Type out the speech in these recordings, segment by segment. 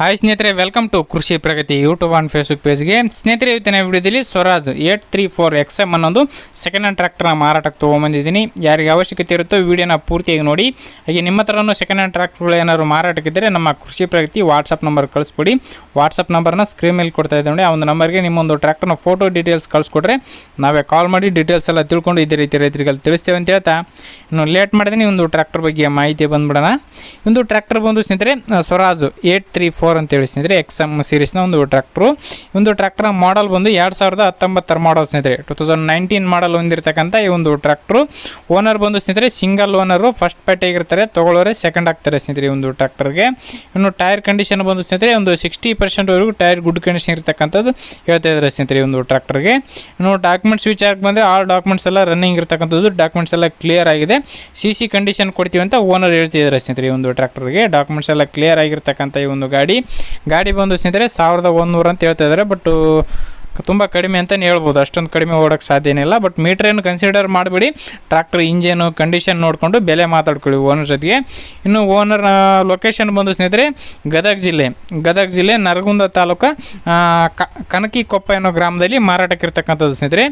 Hi ಸ್ನೇಹಿತರೆ welcome to Krishi Pragati YouTube on Facebook ಪೇಜ್ಗೆ ಸ್ನೇಹಿತರೆ, ಇವತ್ತಿನ ವಿಡಿಯೋದಲ್ಲಿ Swaraj eight three four X M ಅನ್ನೋದು ಸೆಕೆಂಡ್ ಹ್ಯಾಂಡ್ ಟ್ರ್ಯಾಕ್ಟರ್ನ ಮಾರಾಟಕ್ಕೆ ತೊಗೊಂಬಂದಿದ್ದೀನಿ. ಯಾರಿಗೆ ಅವಶ್ಯಕತೆ ಇರುತ್ತೋ ವಿಡಿಯೋನ ಪೂರ್ತಿಯಾಗಿ ನೋಡಿ. ಹಾಗೆ ನಿಮ್ಮ ಹತ್ರನೂ ಸೆಕೆಂಡ್ ಹ್ಯಾಂಡ್ ಟ್ರ್ಯಾಕ್ಟರ್ಗಳು ಏನಾದ್ರು ಮಾರಾಟಕ್ಕಿದ್ದರೆ ನಮ್ಮ ಕೃಷಿ ಪ್ರಗತಿ ವಾಟ್ಸಪ್ ನಂಬರ್ ಕಳಿಸ್ಕೊಡಿ ವಾಟ್ಸಪ್ ನಂಬರ್ನ ಸ್ಕ್ರೀನ್ ಮೇಲೆ ಕೊಡ್ತಾ ಇದ್ದೆ ನೋಡಿ. ಆ ಒಂದು ನಂಬರ್ಗೆ ನಿಮ್ಮೊಂದು ಟ್ರ್ಯಾಕ್ಟರ್ನ ಫೋಟೋ ಡೀಟೇಲ್ಸ್ ಕಳಿಸ್ಕೊಟ್ರೆ ನಾವೇ ಕಾಲ್ ಮಾಡಿ ಡೀಟೇಲ್ಸ್ ಎಲ್ಲ ತಿಳ್ಕೊಂಡು ಇದೇ ರೀತಿ ರೈತರಿಗೆ ತಿಳಿಸ್ತೇವೆ ಅಂತ ಹೇಳ್ತಾ. ಇನ್ನು ಲೇಟ್ ಮಾಡಿದ್ರೆ ಒಂದು ಟ್ರ್ಯಾಕ್ಟರ್ ಬಗ್ಗೆ ಮಾಹಿತಿ ಬಂದ್ಬಿಡೋಣ. ಒಂದು ಟ್ರ್ಯಾಕ್ಟರ್ ಬಂದು ಸ್ನೇಹಿತರೆ, ಸ್ವರಾಜ್ ಏಟ್ ತ್ರೀ ಫೋರ್ ಅಂತೇಳಿ ಸ್ನೇಹಿತರೆ ಎಕ್ಸ್ ಎಂ ಸೀರೀಸ್ನ ಒಂದು ಟ್ರ್ಯಾಕ್ಟ್ರು ಒಂದು ಟ್ರ್ಯಾಕ್ಟರ್ ಮಾಡಲ್ ಬಂದು ಎರಡು ಸಾವಿರದ ಹತ್ತೊಂಬತ್ತರ ಮಾಡಲ್ ಸ್ನೇಹಿತರೆ. ಟು ತೌಸಂಡ್ ನೈನ್ಟೀನ್ ಮಾಡಲ್ ಹೊಂದಿರತಕ್ಕಂಥ ಈ ಒಂದು ಟ್ರ್ಯಾಕ್ಟ್ರು ಓನರ್ ಬಂದು ಸ್ನೇಹಿತರೆ ಸಿಂಗಲ್ ಓನರು ಫಸ್ಟ್ ಪಾರ್ಟಿಯಾಗಿರ್ತಾರೆ ತೊಗೊಳ್ಳೋರೆ ಸೆಕೆಂಡ್ ಆಗ್ತಾರೆ ಸ್ನೇಹಿತರೆ ಒಂದು ಟ್ರ್ಯಾಕ್ಟರ್ಗೆ ಇನ್ನು ಟೈರ್ ಕಂಡೀಷನ್ ಬಂದು ಸ್ನೇಹಿತರೆ, ಒಂದು ಸಿಕ್ಸ್ಟಿ ಪರ್ಸೆಂಟ್ವರೆಗೂ ಟೈರ್ ಗುಡ್ ಕಂಡೀಷನ್ ಇರ್ತಕ್ಕಂಥದ್ದು ಹೇಳ್ತಾ ಇದ್ದಾರೆ ಸ್ನೇಹಿತರೆ ಒಂದು ಟ್ರ್ಯಾಕ್ಟರ್ಗೆ ಇನ್ನು ಡಾಕ್ಯುಮೆಂಟ್ಸ್ ವಿಚಾರಕ್ಕೆ ಬಂದರೆ ಆ ಡಾಕ್ಯುಮೆಂಟ್ಸ್ ಎಲ್ಲ ರನ್ನಿಂಗ್ ಇರತಕ್ಕಂಥದ್ದು ಡಾಕ್ಯುಮೆಂಟ್ಸ್ ಎಲ್ಲ ಕ್ಲಿಯರ್ ಆಗಿದೆ. ಸಿ ಸಿ ಕಂಡೀಷನ್ ಕೊಡ್ತೀವಿ ಅಂತ ಓನರ್ ಹೇಳ್ತಿದ್ದಾರೆ ಸ್ನೇಹಿತರೆ ಈ ಒಂದು ಟ್ರ್ಯಾಕ್ಟರ್ಗೆ ಡಾಕ್ಯುಮೆಂಟ್ಸ್ ಎಲ್ಲ ಕ್ಲಿಯರ್ ಆಗಿರ್ತಕ್ಕಂಥ ಈ ಒಂದು ಗಾಡಿ. ಗಾಡಿ. ಬಂದು ಸ್ನೇಹಿತರೆ ಸಾವಿರದ ಒಂದೂರು ಅಂತ ಹೇಳ್ತಾ ಇದ್ದಾರೆ ಬಟ್ ತುಂಬ ಕಡಿಮೆ ಅಂತಲೇ ಹೇಳ್ಬೋದು. ಅಷ್ಟೊಂದು ಕಡಿಮೆ ಓಡೋಕ್ಕೆ ಸಾಧ್ಯ ಏನಿಲ್ಲ ಬಟ್ ಮೀಟ್ರೇನು ಕನ್ಸಿಡರ್ ಮಾಡಿಬಿಡಿ. ಟ್ರ್ಯಾಕ್ಟರ್ ಇಂಜಿನು ಕಂಡೀಷನ್ ನೋಡಿಕೊಂಡು ಬೆಲೆ ಮಾತಾಡ್ಕೊಳ್ಳಿ ಓನರ್ ಜೊತೆಗೆ. ಇನ್ನು ಓನರ್ ಲೊಕೇಶನ್ ಬಂದು ಸ್ನೇಹಿತರೆ ಗದಗ ಜಿಲ್ಲೆ. ಗದಗ ಜಿಲ್ಲೆ ನರಗುಂದ ತಾಲೂಕು ಕನಕಿಕೊಪ್ಪ ಅನ್ನೋ ಗ್ರಾಮದಲ್ಲಿ ಮಾರಾಟಕ್ಕಿರ್ತಕ್ಕಂಥದ್ದು ಸ್ನೇಹಿತರೆ.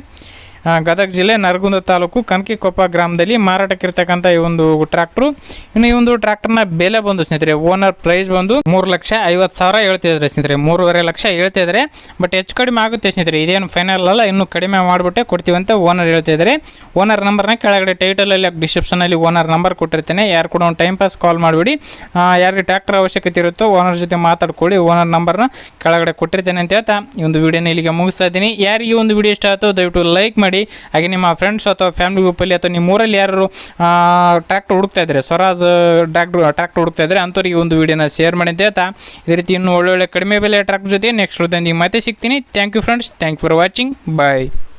ಗದಗ ಜಿಲ್ಲೆ ನರಗುಂದ ತಾಲೂಕು ಕನಕಿಕೊಪ್ಪ ಗ್ರಾಮದಲ್ಲಿ ಮಾರಾಟಕ್ಕಿರ್ತಕ್ಕಂಥ ಈ ಒಂದು ಟ್ರ್ಯಾಕ್ಟ್ರು. ಇನ್ನು ಈ ಒಂದು ಟ್ರ್ಯಾಕ್ಟರ್ನ ಬೆಲೆ ಬಂದು ಸ್ನೇಹಿತರೆ, ಓನರ್ ಪ್ರೈಸ್ ಬಂದು ಮೂರು ಲಕ್ಷ ಐವತ್ತು ಸಾವಿರ ಹೇಳ್ತಿದ್ದಾರೆ ಸ್ನೇಹಿತರೆ. ಮೂರುವರೆ ಲಕ್ಷ ಹೇಳ್ತಿದ್ದಾರೆ ಬಟ್ ಹೆಚ್ಚು ಕಡಿಮೆ ಆಗುತ್ತೆ ಸ್ನೇಹಿತರೆ. ಇದೇನು ಫೈನಲ್ ಅಲ್ಲ, ಇನ್ನೂ ಕಡಿಮೆ ಮಾಡಿಬಿಟ್ಟೆ ಕೊಡ್ತೀವಿ ಅಂತ ಓನರ್ ಹೇಳ್ತಿದ್ದಾರೆ ಓನರ್ ನಂಬರ್ನ ಕೆಳಗಡೆ ಟೈಟಲಲ್ಲಿ ಡಿಸ್ಕ್ರಿಪ್ಷನಲ್ಲಿ ಓನರ್ ನಂಬರ್ ಕೊಟ್ಟಿರ್ತೇನೆ. ಯಾರು ಕೂಡ ಒಂದು ಟೈಮ್ ಪಾಸ್ ಕಾಲ್ ಮಾಡಿಬಿಡಿ. ಯಾರಿಗೆ ಟ್ರ್ಯಾಕ್ಟರ್ ಅವಶ್ಯಕತೆ ಇರುತ್ತೋ ಓನರ್ ಜೊತೆ ಮಾತಾಡ್ಕೊಳ್ಳಿ. ಓನರ್ ನಂಬರ್ನ ಕೆಳಗಡೆ ಕೊಟ್ಟಿರ್ತೇನೆ ಅಂತ ಹೇಳ್ತಾ ಈ ಒಂದು ವಿಡಿಯೋನ ಇಲ್ಲಿಗೆ ಮುಗಿಸ್ತಾ ಇದ್ದೀನಿ. ಯಾರಿಗೆ ಈ ಒಂದು ವಿಡಿಯೋ ಇಷ್ಟ ಆಯ್ತೋ ದಯವಿಟ್ಟು ಲೈಕ್ ಮಾಡಿ. ಹಾಗೆ ನಿಮ್ಮ ಫ್ರೆಂಡ್ಸ್ ಅಥವಾ ಫ್ಯಾಮಿಲಿ ಗ್ರೂಪಲ್ಲಿ ಅಥವಾ ನಿಮ್ಮ ಊರಲ್ಲಿ ಯಾರು ಟ್ರ್ಯಾಕ್ಟರ್ ಹುಡುಕ್ತಾ ಇದ್ದಾರೆ ಸ್ವರಾಜ್ ಟ್ರ್ಯಾಕ್ಟರ್ ಟ್ರ್ಯಾಕ್ಟರ್ ಹುಡುಕ್ತಾ ಇದ್ದಾರೆ ಅಂಥವ್ರಿಗೆ ಒಂದು ವಿಡಿಯೋನ ಶೇರ್ ಮಾಡಿ ಅಂತ ಹೇಳ್ತಾ ಇದೇ ರೀತಿ ಇನ್ನೂ ಒಳ್ಳೊಳ್ಳೆ ಕಡಿಮೆ ಬೆಲೆ ಟ್ರ್ಯಾಕ್ಟರ್ ಜೊತೆ ನೆಕ್ಸ್ಟ್ ಮತ್ತೆ ಸಿಗ್ತೀನಿ. Thank you friends thank you for watching bye